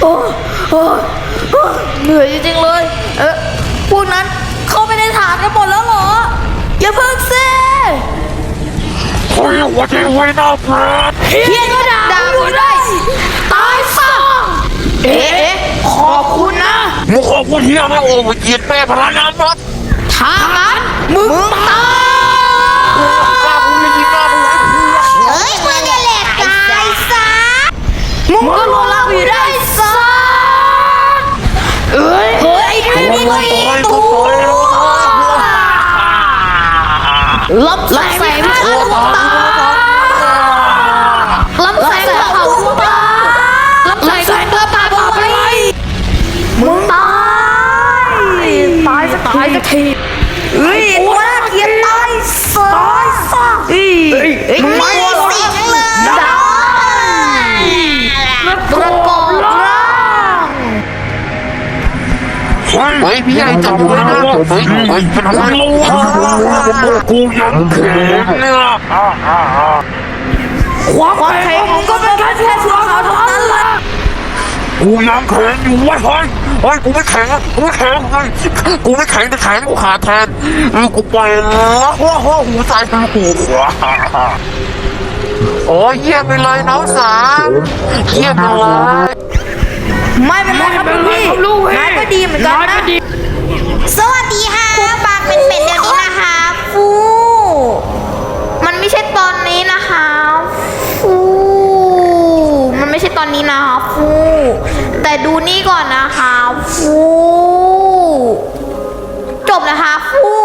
โอ้โอ้โอ้เหนื่อยจริงๆเลย เอ๊ะพวกนั้นเข้าไปในฐานกันหมดแล้วเหรอ อย่าเพิ่งสิเฮ้ยหัวใจไว้หน้าเปรตเฮียก็ด่าอยู่ได้ตายซะเอ๊ะขอบคุณนะมึงขอบคุณเฮียนะโอ้ยเกลียดแม่พลังงานมัดถ้างั้นมึงตายกล้าพูดเลยยิงหน้ามึงไว้เฮ้ยมึงเนี่ยแหละกายซะมึงก็ร ยไอ้นี่ก็อีโอ้ยตัวโอยแล้วรับแสงข้าลูกตารับแสงเผาตารับแสงเพื่อปาบอไปมึงตายตาย ตายสักทีเฮ้ยตัว เฮ้ยพี่ใหญ่จับกูไว้นะเฮ้ยเฮ้ยเป็นอะไรกูยังแข็งเนี่ยความแข็งของก็เป็นแค่แค่ส่วนเขาเท่านั้นแหละกูยังแข็งอยู่วะเฮ้ยเฮ้ยกูไม่แข็งกูไม่แข็งเฮ้ยกูไม่แข็งแต่แข็งกูขาดแทนกูไปแล้วโอ้โหหูตายทั้งหูขวาโอ้ยเยี่ยมไปเลยน้องสาวเยี่ยมไปเลยไม่เป็นไรครับพี่นายก็ดีเห มือนกันนะสวัสดีค่ะปากเป็นเป็ดเดี๋ยวนี้นะคะฟูมันไม่ใช่ตอนนี้นะคะฟูมันไม่ใช่ตอนนี้นะคะฟูแต่ดูนี่ก่อนนะคะฟูจบนะคะฟู